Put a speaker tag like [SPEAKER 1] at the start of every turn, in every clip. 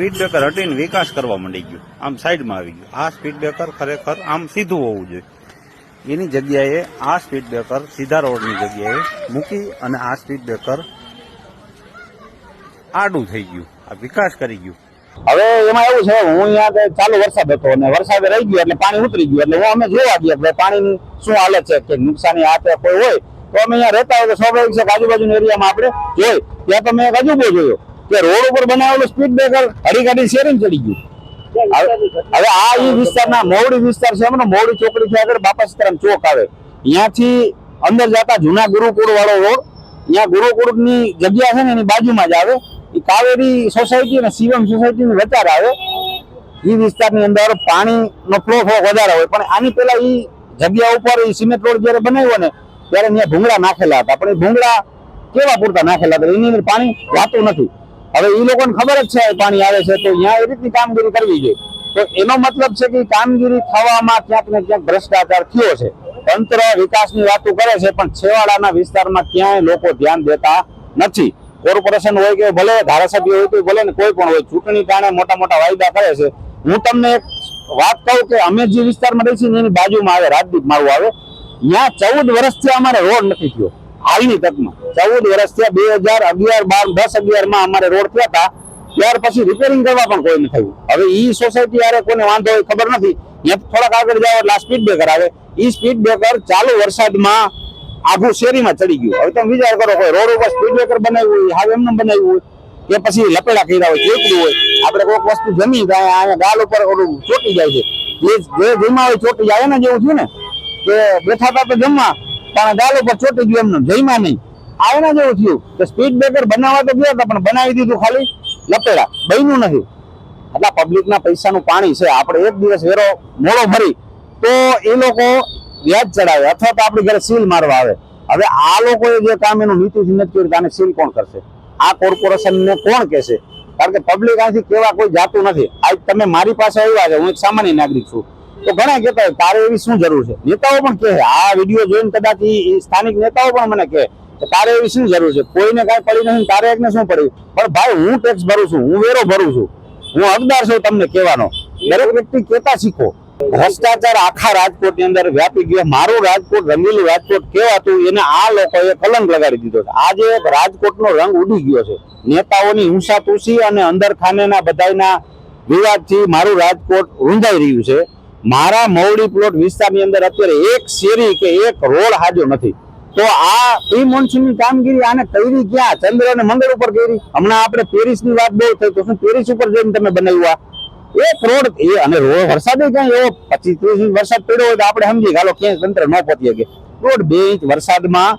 [SPEAKER 1] Speed breaker હટીને વિકાસ કરવા માંડી ગયો. આમ સાઈડમાં આવી ગયું. આ સ્પીડ બ્રેકર ખરેખર આમ સીધું હોવું જોઈએ. એની જગ્યાએ આ સ્પીડ બ્રેકર સીધા રોડની જગ્યાએ મૂકી અને આ સ્પીડ બ્રેકર આડું થઈ ગયું. આ વિકાસ કરી ગયું.
[SPEAKER 2] હવે એમાં એવું છે, હું અહીંયા ચાલુ વરસાદ હતો અને વરસાદ રહી ગયો એટલે પાણી ઉતરી ગયું. એટલે હું અમે જોવા ગયા કે પાણીની શું હાલત છે, કે નુકસાની આ કોઈ હોય. તો અમે અહીંયા રહેતા હોય તો સ્વાભાવિક છે કે આજુબાજુના એરિયામાં આપણે જોઈ ત્યાં તો મેં એક અજુબો જોયો. કે રોડ ઉપર બનાવેલું સ્પીડ બ્રેકર હડી કાઢી શેરીને ચડી ગયું. હવે આ એ વિસ્તારના મોવડી વિસ્તાર છે એમનો મોવડી ચોકડીથી આગળ બાપા સીતારામ ચોક આવે. અહીંયાથી અંદર જતા જૂના ગુરુકુળ વાળો રોડ અહીંયા ગુરુકુળની જગ્યા છે ને એની બાજુમાં જ આવે. એ કાવેરી સોસાયટી અને શિવમ સોસાયટી સોસાયટીની વચાર આવે. એ વિસ્તારની અંદર પાણીનો ફ્લો થોડોક વધારે હોય. પણ આની પહેલા એ જગ્યા ઉપર એ સિમેન્ટ રોડ જ્યારે બનાવ્યો ને, ત્યારે ત્યાં ભૂંગળા નાખેલા હતા. પણ એ ભૂંગળા કેવા પૂરતા નાખેલા હતા? એની અંદર પાણી જાતું નથી. હવે એ લોકોને ખબર જ છે, પાણી આવે છે તો અહીંયા એ રીતની કામગીરી કરવી જોઈએ. તો એનો મતલબ છે કે કામગીરી થવામાં ક્યાંક ને ક્યાંક ભ્રષ્ટાચાર થયો છે. તંત્ર વિકાસની વાતો કરે છે, પણ છેવાડાના વિસ્તારમાં ક્યાંય લોકો ધ્યાન દેતા નથી. કોર્પોરેશન હોય કે ભલે, ધારાસભ્ય હોય તો ભલે ને કોઈ પણ હોય, ચૂંટણી કારણે મોટા મોટા વાયદા કરે છે. હું તમને એક વાત કહું કે અમે જે વિસ્તારમાં રહી છીએ એની બાજુમાં આવે, રાજદીપ મારું આવે. ત્યાં ચૌદ વર્ષથી અમારે રોડ નથી થયો. હાલની તકમાં. ચૌદ વર્ષ થયા, બે હજાર અગિયાર, બાર, દસ અગિયારમાં અમારે રોડ થયા હતા. ત્યાર પછી રિપેરિંગ કરવા પણ કોઈ નથી થયું. હવે ઈ સોસાયટી યારે કોને વાંધો હોય ખબર નથી. અહીંયા થોડાક આગળ જાવ એટલે સ્પીડ બ્રેકર આવે. ઈ સ્પીડ બ્રેકર ચાલુ વરસાદમાં આખું શેરીમાં ચડી ગયું. હવે તમે વિચાર કરો કોઈ રોડ ઉપર સ્પીડ બ્રેકર બનાવ્યું હોય, હાવ એમને બનાવ્યું હોય, કે પછી લપેડા કર્યા હોય ચેકડું હોય. આપણે કોઈક વસ્તુ જમી જાય અહીંયા ગાલ ઉપર ઓલું ચોટી જાય છે. જે જે જમા હોય ચોટી જાય ને જેવું થયું ને, કે બેઠા હતા તો જમવા પણ ગાલ ઉપર છોટી ગયું એમનું. જમ્યા નહીં. આવે ને જેવું થયું કે સ્પીડ બ્રેકર બનાવવા તો ગયા હતા, પણ બનાવી દીધું ખાલી લપેડા. બન્યું નથી આટલા પબ્લિકના પૈસાનું પાણી છે. આપણે એક દિવસ વેરો, મોડો ભરી તો એ લોકો વ્યાજ ચડાવે અથવા તો આપણી ઘરે સીલ મારવા આવે. હવે આ લોકોએ જે કામ એનું નીતિથી નથી કર્યું આને સીલ કોણ કરશે? આ કોર્પોરેશનને કોણ કહેશે? કારણ કે પબ્લિક આથી કેવા કોઈ જાતું નથી. આજ તમે મારી પાસે આવ્યા છે, હું એક સામાન્ય નાગરિક છું. તો ઘણા કહેતા હોય, તારે એવી શું જરૂર છે? નેતાઓ પણ કહે, આ વીડિયો જોઈને કદાચ સ્થાનિક નેતાઓ પણ મને કહે તારે એવી શું જરૂર છે? કોઈને કાંઈ પડી નથી તારે એકને શું પડ્યું? પણ ભાઈ, હું ટેક્સ ભરું છું, હું વેરો ભરું છું. હું હકદાર છું તમને કહેવાનો. દરેક વ્યક્તિ કહેતા શીખો. ભ્રષ્ટાચાર આખા રાજકોટની અંદર વ્યાપી ગયો. મારું રાજકોટ, રંગીલું રાજકોટ કહેવાતું, એને આ લોકોએ કલંક લગાડી દીધો છે. આજે રાજકોટનો રંગ ઉડી ગયો છે. નેતાઓની હિંસા તુસી અને અંદર ખાનેના બધાયના વિવાદથી મારું રાજકોટ રૂંધાઈ રહ્યું છે. મારા મવડી પ્લોટ વિસ્તારની અંદર અત્યારે એક શેરી કે એક રોડ હાજો નથી. તો આ પ્રી મોન્સૂનની કામગીરી આને કરી ક્યાં? ચંદ્ર અને મંગળ ઉપર કરી. હમણાં આપણે પેરિસની વાત બહુ થઈ તો શું પેરિસ ઉપર જઈને તમે બનાવ્યા એક રોડ એ અને રોડ વરસાદ ક્યાં એવો પચીસ ત્રીસ ઇંચ વરસાદ પડ્યો હોય તો આપણે સમજી ગાલો ક્યાંય તંત્ર ન પહોંચી શકે. રોડ બે ઇંચ વરસાદમાં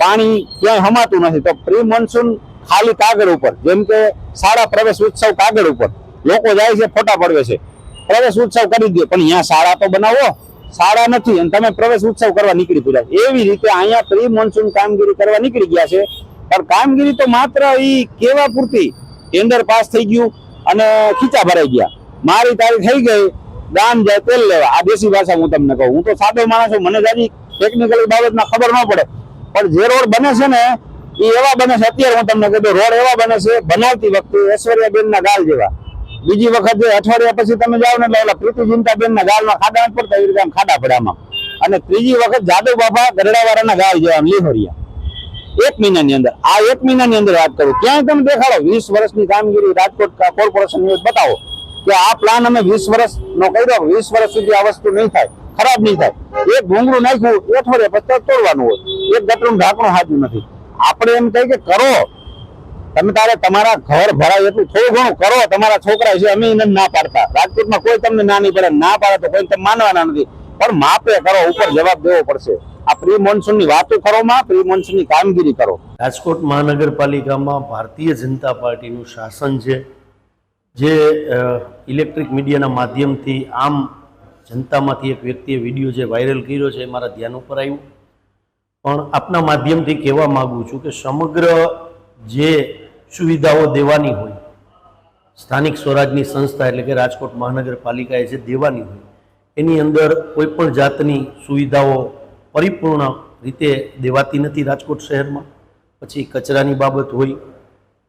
[SPEAKER 2] પાણી ક્યાંય હમાતું નથી. તો પ્રી મોન્સૂન ખાલી કાગળ ઉપર, જેમ કે શાળા પ્રવેશ ઉત્સવ કાગળ ઉપર, લોકો જાય છે, ફોટા પડવે છે. પ્રવેશ ઉત્સવ કરી દે પણ અહીંયા શાળા તો બનાવો, શાળા નથી. અને તમે પ્રવેશ ઉત્સવ કરવા નીકળી પડ્યા. એવી રીતે અહીંયા પ્રી મોન્સૂન કામગીરી કરવા નીકળી ગયા છે. પણ કામગીરી તો માત્ર એ કેવા પૂરતી ટેન્ડર પાસ થઈ ગયું અને ખીચા ભરાઈ ગયા. મારી તારી થઈ ગઈ. ગામ જાય તેલ લેવા. આ દેશી ભાષા હું તમને કહું. હું તો સાદો માણસ છું. મને જાજી ટેકનિકલી બાબતમાં ખબર ન પડે. પણ જે રોડ બને છે ને એ એવા બને છે. અત્યારે હું તમને કહી રોડ એવા બને છે, બનાવતી વખતે ઐશ્વર્યાબેન ના ગાલ જેવા. બીજી વખત અઠવાડિયા પછી તમે જાઓ ને એટલે ઓલા પ્રીતિ ચિંતાબેન ના ગાલમાં ખાડા પડતા એવી રીતે આમ ખાડા પડે અને ત્રીજી વખત જાદવ બાપા ગરડાવાળાના ગાલ જેવા લીહોરિયા એક મહિનાની અંદર, આ એક મહિનાની અંદર વાત કરું, ક્યાંય તમે દેખાડો, વીસ વર્ષની કામગીરી રાજકોટ કોર્પોરેશન બતાવો કે આ પ્લાન અમે વીસ વર્ષ નો કર્યો વીસ વર્ષ સુધી આ વસ્તુ નહીં થાય, ખરાબ નહીં થાય. એક ભૂંગળું નાખ્યું અઠવાડિયા પછી તોડવાનું હોય. એક ગટરું ઢાંકણું હાજર નથી. આપણે એમ કહી કે કરો તમે તારે તમારા ઘર ભરાય એટલું થોડું ઘણું કરો, તમારા છોકરા છે, અમે એને ના પાડતા. રાજકોટમાં કોઈ તમને ના નહીં પડે, ના પાડે તો કોઈ તમે માનવાના નથી. પણ માપે કરો, ઉપર જવાબ દેવો પડશે. આ પ્રી મોન્સૂનની વાતો કરો માં પ્રી મોન્સૂનની કામગીરી કરો.
[SPEAKER 3] રાજકોટ મહાનગરપાલિકામાં ભારતીય જનતા પાર્ટીનું શાસન છે, જે ઇલેક્ટ્રિક મીડિયાના માધ્યમથી આમ જનતામાંથી એક વ્યક્તિએ વીડિયો જે વાયરલ કર્યો છે, એ મારા ધ્યાન ઉપર આવ્યું. પણ આપના માધ્યમથી કહેવા માગું છું કે સમગ્ર જે સુવિધાઓ દેવાની હોય. સ્થાનિક સ્વરાજની સંસ્થા એટલે કે રાજકોટ મહાનગરપાલિકાએ જે દેવાની હોય, એની અંદર કોઈ પણ જાતની સુવિધાઓ પરિપૂર્ણ રીતે દેવાતી નથી રાજકોટ શહેરમાં. પછી કચરાની બાબત હોય,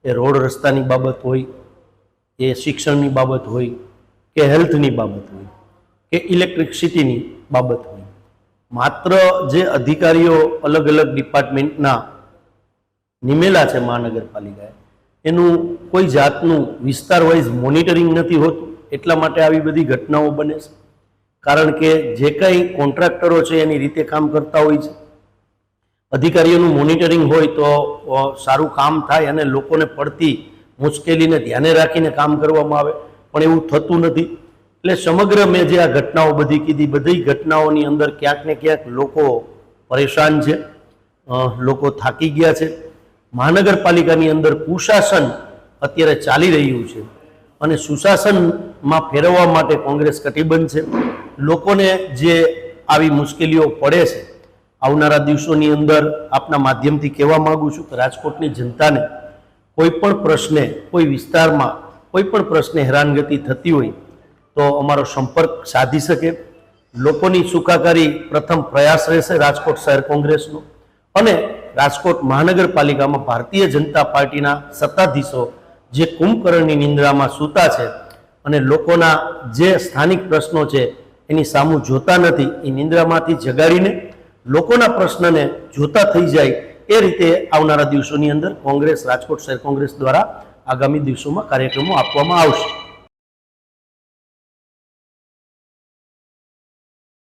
[SPEAKER 3] એ રોડ રસ્તાની બાબત હોય, એ શિક્ષણની બાબત હોય, કે હેલ્થની બાબત હોય, કે ઇલેક્ટ્રિકસિટીની બાબત હોય. માત્ર જે અધિકારીઓ અલગ અલગ ડિપાર્ટમેન્ટના નિમેલા છે મહાનગરપાલિકાએ એનું કોઈ જાતનું વિસ્તાર વાઇઝ મોનિટરિંગ નથી હોતું. એટલા માટે આવી બધી ઘટનાઓ બને છે. કારણ કે જે કંઈ કોન્ટ્રાક્ટરો છે એની રીતે કામ કરતા હોય છે. અધિકારીઓનું મોનિટરિંગ હોય તો સારું કામ થાય અને લોકોને પડતી મુશ્કેલીને ધ્યાને રાખીને કામ કરવામાં આવે. પણ એવું થતું નથી. એટલે સમગ્ર મેં જે આ ઘટનાઓ બધી કીધી, બધી ઘટનાઓની અંદર ક્યાંક ને ક્યાંક લોકો પરેશાન છે. લોકો થાકી ગયા છે. મહાનગરપાલિકાની અંદર કુશાસન અત્યારે ચાલી રહ્યું છે અને સુશાસનમાં ફેરવવા માટે કોંગ્રેસ કટિબદ્ધ છે. લોકોને જે આવી મુશ્કેલીઓ પડે છે, આવનારા દિવસોની અંદર આપના માધ્યમથી કહેવા માગું છું કે રાજકોટની જનતાને કોઈ પણ પ્રશ્ને, કોઈ વિસ્તારમાં કોઈ પણ પ્રશ્ને હેરાનગતિ થતી હોય તો અમારો સંપર્ક સાધી શકે. લોકોની સુખાકારી પ્રથમ પ્રયાસ રહેશે રાજકોટ શહેર કોંગ્રેસનો અને રાજકોટ મહાનગરપાલિકામાં ભારતીય જનતા પાર્ટીના સત્તાધીશો જે કુંભકર્ણની નિંદ્રામાં સૂતા છે અને લોકોના જે સ્થાનિક પ્રશ્નો છે એની સામું જોતા નથી, એ નિંદ્રામાંથી જગાડીને લોકોના પ્રશ્નને જોતા થઈ જાય એ રીતે આવનારા દિવસોની અંદર કોંગ્રેસ, રાજકોટ શહેર કોંગ્રેસ દ્વારા આગામી દિવસોમાં કાર્યક્રમો આપવામાં આવશે.